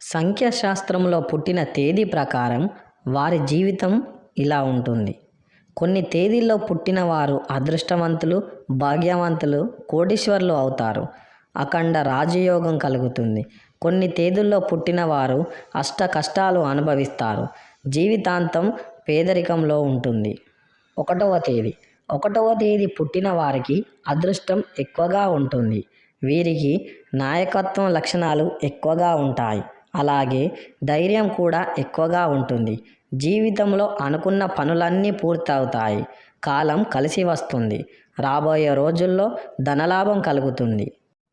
సంఖ్యాశాస్త్రంలో పుట్టిన తేదీ ప్రకారం వారి జీవితం ఇలా ఉంటుంది. కొన్ని తేదీల్లో పుట్టిన వారు అదృష్టవంతులు భాగ్యవంతులు కోటీశ్వర్లు అవుతారు. అఖండ రాజయోగం కలుగుతుంది. కొన్ని తేదీల్లో పుట్టిన వారు అష్ట కష్టాలు అనుభవిస్తారు. జీవితాంతం పేదరికంలో ఉంటుంది. ఒకటవ తేదీ. ఒకటవ తేదీ పుట్టిన వారికి అదృష్టం ఎక్కువగా ఉంటుంది. వీరికి నాయకత్వం లక్షణాలు ఎక్కువగా ఉంటాయి. అలాగే ధైర్యం కూడా ఎక్కువగా ఉంటుంది. జీవితంలో అనుకున్న పనులన్నీ పూర్తవుతాయి. కాలం కలిసి వస్తుంది. రాబోయే రోజుల్లో ధనలాభం కలుగుతుంది.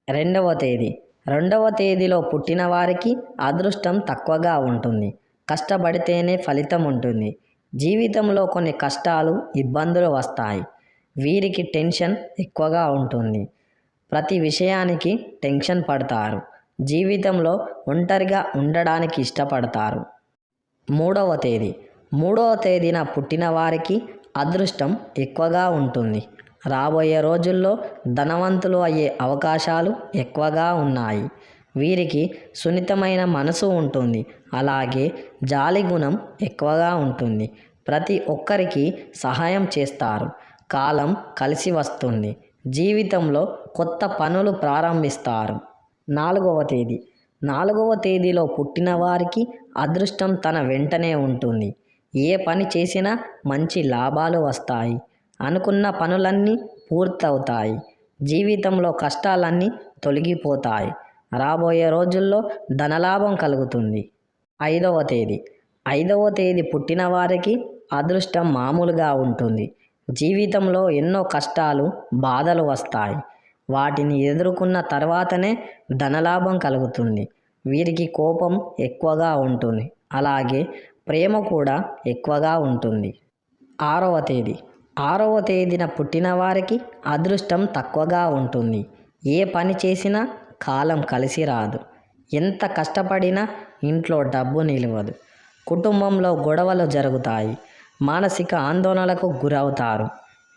రెండవ తేదీ. రెండవ తేదీలో పుట్టిన వారికి అదృష్టం తక్కువగా ఉంటుంది. కష్టపడితేనే ఫలితం ఉంటుంది. జీవితంలో కొన్ని కష్టాలు ఇబ్బందులు వస్తాయి. వీరికి టెన్షన్ ఎక్కువగా ఉంటుంది. ప్రతి విషయానికి టెన్షన్ పడతారు. జీవితంలో ఒంటరిగా ఉండడానికి ఇష్టపడతారు. మూడవ తేదీ. మూడవ తేదీన పుట్టిన వారికి అదృష్టం ఎక్కువగా ఉంటుంది. రాబోయే రోజుల్లో ధనవంతులు అయ్యే అవకాశాలు ఎక్కువగా ఉన్నాయి. వీరికి సున్నితమైన మనసు ఉంటుంది. అలాగే జాలి గుణం ఎక్కువగా ఉంటుంది. ప్రతి ఒక్కరికి సహాయం చేస్తారు. కాలం కలిసి వస్తుంది. జీవితంలో కొత్త పనులు ప్రారంభిస్తారు. నాలుగవ తేదీ. నాలుగవ తేదీలో పుట్టిన వారికి అదృష్టం తన వెంటనే ఉంటుంది. ఏ పని చేసినా మంచి లాభాలు వస్తాయి. అనుకున్న పనులన్నీ పూర్తవుతాయి. జీవితంలో కష్టాలన్నీ తొలగిపోతాయి. రాబోయే రోజుల్లో ధనలాభం కలుగుతుంది. ఐదవ తేదీ. ఐదవ తేదీ పుట్టిన వారికి అదృష్టం మామూలుగా ఉంటుంది. జీవితంలో ఎన్నో కష్టాలు బాధలు వస్తాయి. వాటిని ఎదుర్కొన్న తర్వాతనే ధనలాభం కలుగుతుంది. వీరికి కోపం ఎక్కువగా ఉంటుంది. అలాగే ప్రేమ కూడా ఎక్కువగా ఉంటుంది. ఆరవ తేదీ. ఆరవ తేదీన పుట్టిన వారికి అదృష్టం తక్కువగా ఉంటుంది. ఏ పని చేసినా కాలం కలిసి రాదు. ఎంత కష్టపడినా ఇంట్లో డబ్బు నిలవదు. కుటుంబంలో గొడవలు జరుగుతాయి. మానసిక ఆందోళనలకు గురవుతారు.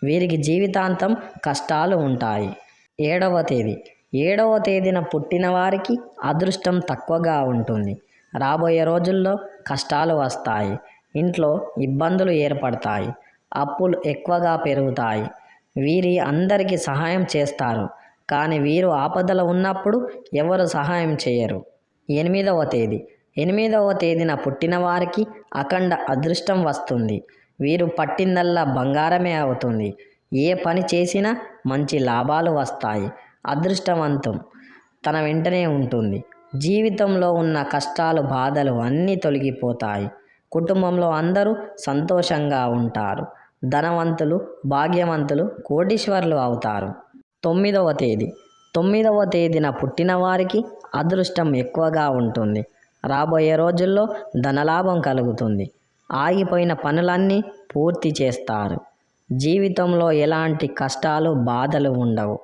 వీరికి జీవితాంతం కష్టాలు ఉంటాయి. ఏడవ తేదీ. ఏడవ తేదీన పుట్టిన వారికి అదృష్టం తక్కువగా ఉంటుంది. రాబోయే రోజుల్లో కష్టాలు వస్తాయి. ఇంట్లో ఇబ్బందులు ఏర్పడతాయి. అప్పులు ఎక్కువగా పెరుగుతాయి. వీరి అందరికీ సహాయం చేస్తారు. కానీ వీరు ఆపదలో ఉన్నప్పుడు ఎవరు సహాయం చేయరు. ఎనిమిదవ తేదీ. ఎనిమిదవ తేదీన పుట్టిన వారికి అఖండ అదృష్టం వస్తుంది. వీరు పట్టిందల్లా బంగారమే అవుతుంది. ఏ పని చేసినా మంచి లాభాలు వస్తాయి. అదృష్టవంతం. తన వెంటనే ఉంటుంది. జీవితంలో ఉన్న కష్టాలు బాధలు అన్నీ తొలగిపోతాయి. కుటుంబంలో అందరూ సంతోషంగా ఉంటారు. ధనవంతులు భాగ్యవంతులు కోటీశ్వర్లు అవుతారు. తొమ్మిదవ తేదీ. తొమ్మిదవ తేదీన పుట్టిన వారికి అదృష్టం ఎక్కువగా ఉంటుంది. రాబోయే రోజుల్లో ధనలాభం కలుగుతుంది. ఆగిపోయిన పనులన్నీ పూర్తి చేస్తారు. జీవితంలో ఎలాంటి కష్టాలు బాధలు ఉండవు.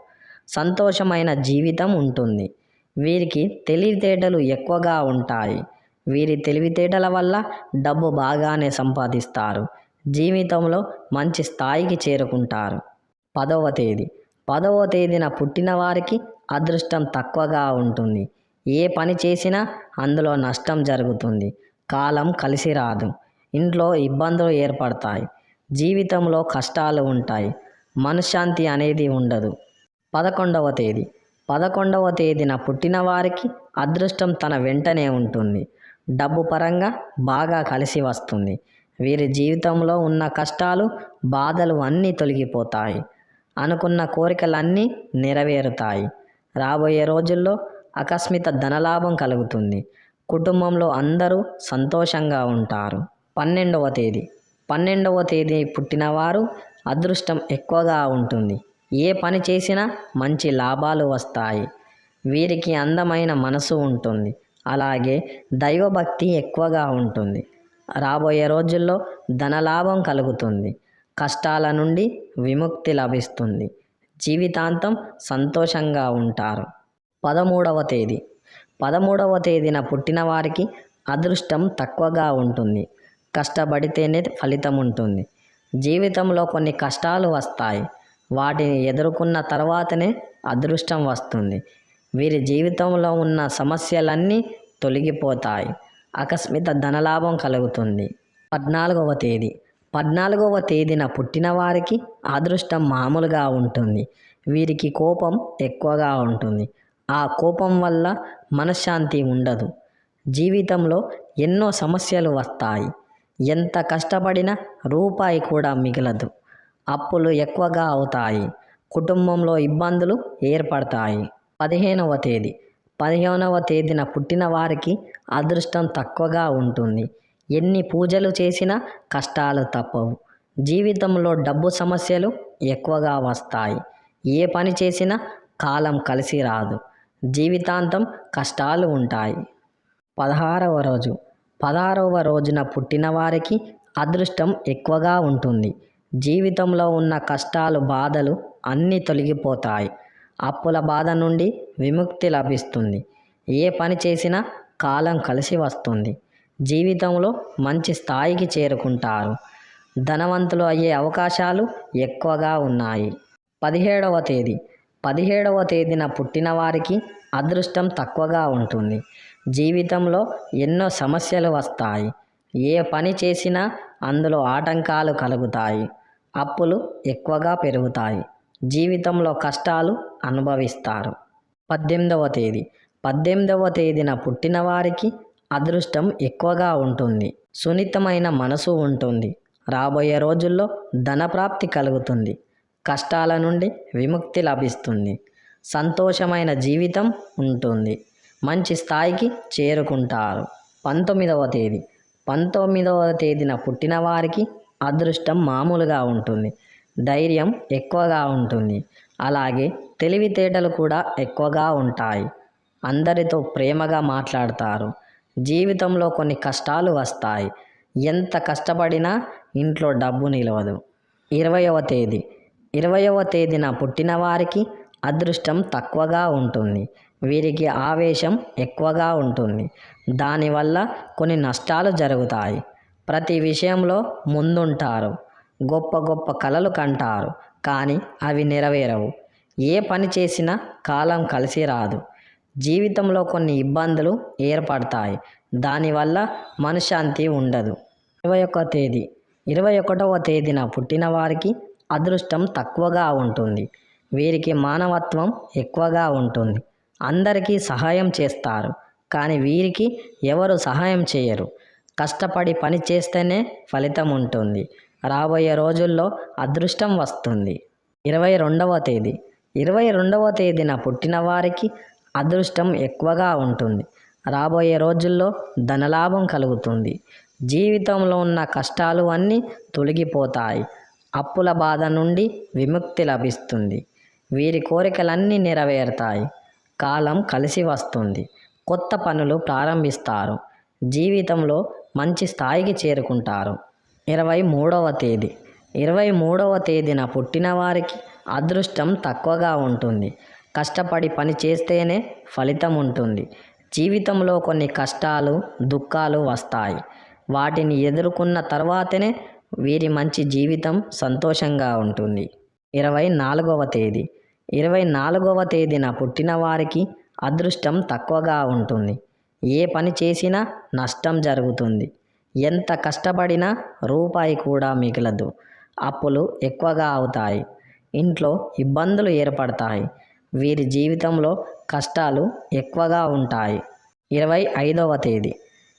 సంతోషమైన జీవితం ఉంటుంది. వీరికి తెలివితేటలు ఎక్కువగా ఉంటాయి. వీరి తెలివితేటల వల్ల డబ్బు బాగానే సంపాదిస్తారు. జీవితంలో మంచి స్థాయికి చేరుకుంటారు. పదవ తేదీ. పదవ తేదీన పుట్టిన వారికి అదృష్టం తక్కువగా ఉంటుంది. ఏ పని చేసినా అందులో నష్టం జరుగుతుంది. కాలం కలిసి రాదు. ఇంట్లో ఇబ్బందులు ఏర్పడతాయి. జీవితంలో కష్టాలు ఉంటాయి. మనశ్శాంతి అనేది ఉండదు. పదకొండవ తేదీ. పదకొండవ తేదీన పుట్టిన వారికి అదృష్టం తన వెంటనే ఉంటుంది. డబ్బు పరంగా బాగా కలిసి వస్తుంది. వీరి జీవితంలో ఉన్న కష్టాలు బాధలు అన్నీ తొలగిపోతాయి. అనుకున్న కోరికలన్నీ నెరవేరుతాయి. రాబోయే రోజుల్లో ఆకస్మిత ధనలాభం కలుగుతుంది. కుటుంబంలో అందరూ సంతోషంగా ఉంటారు. పన్నెండవ తేదీ. పన్నెండవ తేదీ పుట్టినవారు అదృష్టం ఎక్కువగా ఉంటుంది. ఏ పని చేసినా మంచి లాభాలు వస్తాయి. వీరికి అందమైన మనసు ఉంటుంది. అలాగే దైవభక్తి ఎక్కువగా ఉంటుంది. రాబోయే రోజుల్లో ధనలాభం కలుగుతుంది. కష్టాల నుండి విముక్తి లభిస్తుంది. జీవితాంతం సంతోషంగా ఉంటారు. పదమూడవ తేదీ. పదమూడవ తేదీన పుట్టిన వారికి అదృష్టం తక్కువగా ఉంటుంది. కష్టపడితేనే ఫలితం ఉంటుంది. జీవితంలో కొన్ని కష్టాలు వస్తాయి. వాటిని ఎదుర్కొన్న తర్వాతనే అదృష్టం వస్తుంది. వీరి జీవితంలో ఉన్న సమస్యలన్నీ తొలగిపోతాయి. ఆకస్మిక ధనలాభం కలుగుతుంది. పద్నాలుగవ తేదీ. పద్నాలుగవ తేదీన పుట్టిన వారికి అదృష్టం మామూలుగా ఉంటుంది. వీరికి కోపం ఎక్కువగా ఉంటుంది. ఆ కోపం వల్ల మనశ్శాంతి ఉండదు. జీవితంలో ఎన్నో సమస్యలు వస్తాయి. ఎంత కష్టపడినా రూపాయి కూడా మిగలదు. అప్పులు ఎక్కువగా అవుతాయి. కుటుంబంలో ఇబ్బందులు ఏర్పడతాయి. పదిహేనవ తేదీ. పదిహేనవ తేదీన పుట్టిన వారికి అదృష్టం తక్కువగా ఉంటుంది. ఎన్ని పూజలు చేసినా కష్టాలు తప్పవు. జీవితంలో డబ్బు సమస్యలు ఎక్కువగా వస్తాయి. ఏ పని చేసినా కాలం కలిసి రాదు. జీవితాంతం కష్టాలు ఉంటాయి. పదహారవ రోజు. పదహారవ రోజున పుట్టిన వారికి అదృష్టం ఎక్కువగా ఉంటుంది. జీవితంలో ఉన్న కష్టాలు బాధలు అన్నీ తొలగిపోతాయి. అప్పుల బాధ నుండి విముక్తి లభిస్తుంది. ఏ పని చేసినా కాలం కలిసి వస్తుంది. జీవితంలో మంచి స్థాయికి చేరుకుంటారు. ధనవంతులు అయ్యే అవకాశాలు ఎక్కువగా ఉన్నాయి. పదిహేడవ తేదీ. పదిహేడవ తేదీన పుట్టిన వారికి అదృష్టం తక్కువగా ఉంటుంది. జీవితంలో ఎన్నో సమస్యలు వస్తాయి. ఏ పని చేసినా అందులో ఆటంకాలు కలుగుతాయి. అప్పులు ఎక్కువగా పెరుగుతాయి. జీవితంలో కష్టాలు అనుభవిస్తారు. పద్దెనిమిదవ తేదీ. పద్దెనిమిదవ తేదీన పుట్టిన వారికి అదృష్టం ఎక్కువగా ఉంటుంది. సున్నితమైన మనసు ఉంటుంది. రాబోయే రోజుల్లో ధనప్రాప్తి కలుగుతుంది. కష్టాల నుండి విముక్తి లభిస్తుంది. సంతోషమైన జీవితం ఉంటుంది. మంచి స్థాయికి చేరుకుంటారు. పంతొమ్మిదవ తేదీ. పంతొమ్మిదవ తేదీన పుట్టిన వారికి అదృష్టం మామూలుగా ఉంటుంది. ధైర్యం ఎక్కువగా ఉంటుంది. అలాగే తెలివితేటలు కూడా ఎక్కువగా ఉంటాయి. అందరితో ప్రేమగా మాట్లాడతారు. జీవితంలో కొన్ని కష్టాలు వస్తాయి. ఎంత కష్టపడినా ఇంట్లో డబ్బు నిలవదు. ఇరవయవ తేదీ. ఇరవయవ తేదీన పుట్టిన వారికి అదృష్టం తక్కువగా ఉంటుంది. వీరికి ఆవేశం ఎక్కువగా ఉంటుంది. దానివల్ల కొన్ని నష్టాలు జరుగుతాయి. ప్రతి విషయంలో ముందుంటారు. గొప్ప గొప్ప కలలు కంటారు. కానీ అవి నెరవేరవు. ఏ పని చేసినా కాలం కలిసి రాదు. జీవితంలో కొన్ని ఇబ్బందులు ఏర్పడతాయి. దానివల్ల మనశ్శాంతి ఉండదు. ఇరవై ఒక్క తేదీ. ఇరవై ఒకటవ తేదీన పుట్టిన వారికి అదృష్టం తక్కువగా ఉంటుంది. వీరికి మానవత్వం ఎక్కువగా ఉంటుంది. అందరికీ సహాయం చేస్తారు. కానీ వీరికి ఎవరు సహాయం చేయరు. కష్టపడి పని చేస్తేనే ఫలితం ఉంటుంది. రాబోయే రోజుల్లో అదృష్టం వస్తుంది. ఇరవై రెండవ తేదీ. ఇరవై రెండవ తేదీన పుట్టిన వారికి అదృష్టం ఎక్కువగా ఉంటుంది. రాబోయే రోజుల్లో ధనలాభం కలుగుతుంది. జీవితంలో ఉన్న కష్టాలు అన్నీ తొలగిపోతాయి. అప్పుల బాధ నుండి విముక్తి లభిస్తుంది. వీరి కోరికలన్నీ నెరవేరుతాయి. కాలం కలిసి వస్తుంది. కొత్త పనులు ప్రారంభిస్తారు. జీవితంలో మంచి స్థాయికి చేరుకుంటారు. ఇరవై మూడవ తేదీ. ఇరవై మూడవ తేదీన పుట్టిన వారికి అదృష్టం తక్కువగా ఉంటుంది. కష్టపడి పని చేస్తేనే ఫలితం ఉంటుంది. జీవితంలో కొన్ని కష్టాలు దుఃఖాలు వస్తాయి. వాటిని ఎదుర్కొన్న తర్వాతనే వీరి మంచి జీవితం సంతోషంగా ఉంటుంది. ఇరవై నాలుగవ తేదీ. ఇరవై నాలుగవ తేదీన పుట్టిన వారికి అదృష్టం తక్కువగా ఉంటుంది. ఏ పని చేసినా నష్టం జరుగుతుంది. ఎంత కష్టపడినా రూపాయి కూడా మిగలదు. అప్పులు ఎక్కువగా అవుతాయి. ఇంట్లో ఇబ్బందులు ఏర్పడతాయి. వీరి జీవితంలో కష్టాలు ఎక్కువగా ఉంటాయి. ఇరవై ఐదవ తేదీ.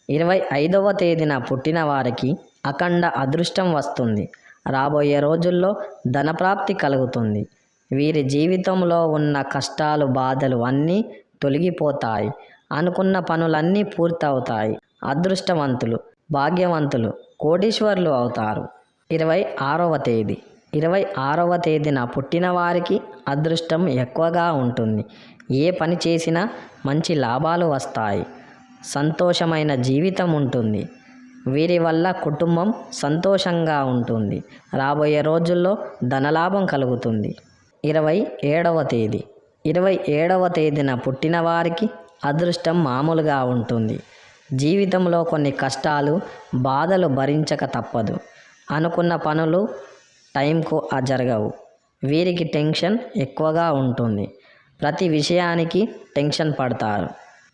ఇరవై ఐదవ తేదీన పుట్టిన వారికి అఖండ అదృష్టం వస్తుంది. రాబోయే రోజుల్లో ధనప్రాప్తి కలుగుతుంది. వీరి జీవితంలో ఉన్న కష్టాలు బాధలు అన్నీ తొలగిపోతాయి. అనుకున్న పనులన్నీ పూర్తవుతాయి. అదృష్టవంతులు భాగ్యవంతులు కోటీశ్వర్లు అవుతారు. ఇరవై ఆరవ తేదీ. ఇరవై ఆరవ తేదీన పుట్టిన వారికి అదృష్టం ఎక్కువగా ఉంటుంది. ఏ పని చేసినా మంచి లాభాలు వస్తాయి. సంతోషమైన జీవితం ఉంటుంది. వీరి వల్ల కుటుంబం సంతోషంగా ఉంటుంది. రాబోయే రోజుల్లో ధనలాభం కలుగుతుంది. ఇరవై ఏడవ తేదీ. ఇరవై ఏడవ తేదీన పుట్టిన వారికి అదృష్టం మామూలుగా ఉంటుంది. జీవితంలో కొన్ని కష్టాలు బాధలు భరించక తప్పదు. అనుకున్న పనులు టైంకు జరగవు. వీరికి టెన్షన్ ఎక్కువగా ఉంటుంది. ప్రతి విషయానికి టెన్షన్ పడతారు.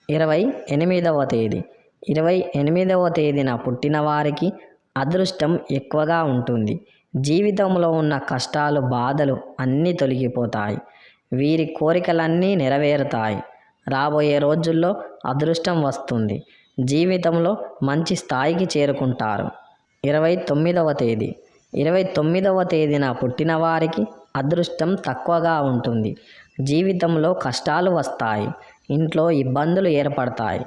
ఇరవై ఎనిమిదవ తేదీ. ఇరవై ఎనిమిదవ తేదీన పుట్టిన వారికి అదృష్టం ఎక్కువగా ఉంటుంది. జీవితంలో ఉన్న కష్టాలు బాధలు అన్నీ తొలగిపోతాయి. వీరి కోరికలన్నీ నెరవేరుతాయి. రాబోయే రోజుల్లో అదృష్టం వస్తుంది. జీవితంలో మంచి స్థాయికి చేరుకుంటారు. ఇరవై తొమ్మిదవ తేదీ. ఇరవై తొమ్మిదవ తేదీన పుట్టిన వారికి అదృష్టం తక్కువగా ఉంటుంది. జీవితంలో కష్టాలు వస్తాయి. ఇంట్లో ఇబ్బందులు ఏర్పడతాయి.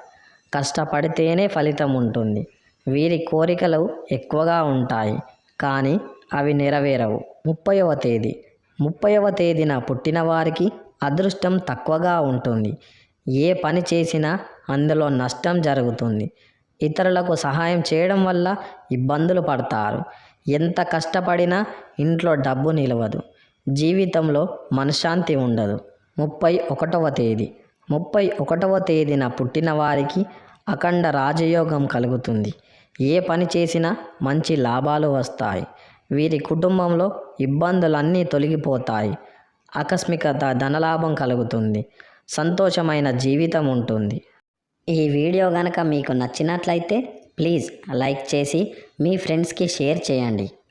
కష్టపడితేనే ఫలితం ఉంటుంది. వీరి కోరికలు ఎక్కువగా ఉంటాయి కానీ అవి నెరవేరవు. ముప్పైవ తేదీ. ముప్పైవ తేదీన పుట్టిన వారికి అదృష్టం తక్కువగా ఉంటుంది. ఏ పని చేసినా అందులో నష్టం జరుగుతుంది. ఇతరులకు సహాయం చేయడం వల్ల ఇబ్బందులు పడతారు. ఎంత కష్టపడినా ఇంట్లో డబ్బు నిలవదు. జీవితంలో మనశ్శాంతి ఉండదు. ముప్పై ఒకటవ తేదీ. ముప్పై ఒకటవ తేదీన పుట్టిన వారికి అఖండ రాజయోగం కలుగుతుంది. ఏ పని చేసినా మంచి లాభాలు వస్తాయి. వీరి కుటుంబంలో ఇబ్బందులన్నీ తొలగిపోతాయి. ఆకస్మిక ధనలాభం కలుగుతుంది. సంతోషమైన జీవితం ఉంటుంది. ఈ వీడియో కనుక మీకు నచ్చినట్లయితే ప్లీజ్ లైక్ చేసి మీ ఫ్రెండ్స్కి షేర్ చేయండి.